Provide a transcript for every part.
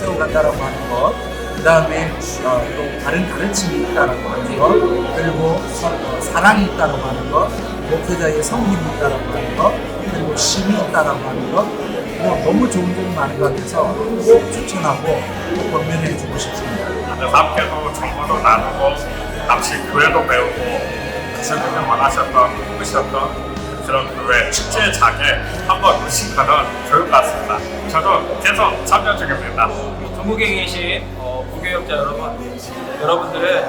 간다라고 하는 것, 그 다음에 어, 또 다른 가르침이 있다라고 하는 것, 그리고 서- 어, 사랑이 있다라고 하는 것, 목회자의 성품이 있다라고 하는 것, 그리고 심이 있다라고 하는 것, 뭐 너무 좋은 점이 많은 것 같아서 꼭 추천하고 꼭 권면해 주고 싶습니다. 함께도 정보도 나누고 같이 교회도 배우고 선생님 원하셨던 보셨던 그런 교회 축제장에 한번 의식하는 교육 같습니다. 저도 계속 참여 중입니다. 전국에 계신 어, 무교역자 여러분, 여러분들은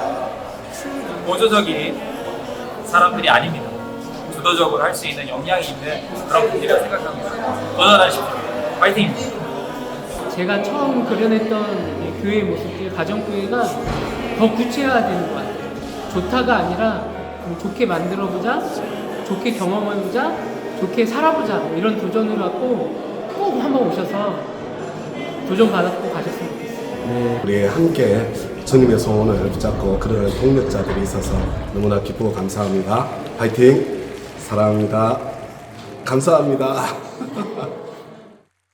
보조적인 사람들이 아닙니다. 주도적으로 할 수 있는 역량이 있는 그런 분들이라 생각합니다. 도전하십시오. 파이팅입니다. 제가 처음 그려냈던 이 교회의 모습들, 가정교회가 더 구체화되는 것 같아요. 좋다가 아니라 좀 좋게 만들어보자, 좋게 경험해보자, 좋게 살아보자 뭐 이런 도전을 갖고 꼭 한번 오셔서 도전 받았고 가셨으면 좋겠어요. 우리 함께 주님의 소원을 붙잡고 그런 동력자들이 있어서 너무나 기쁘고 감사합니다. 파이팅! 사랑합니다. 감사합니다.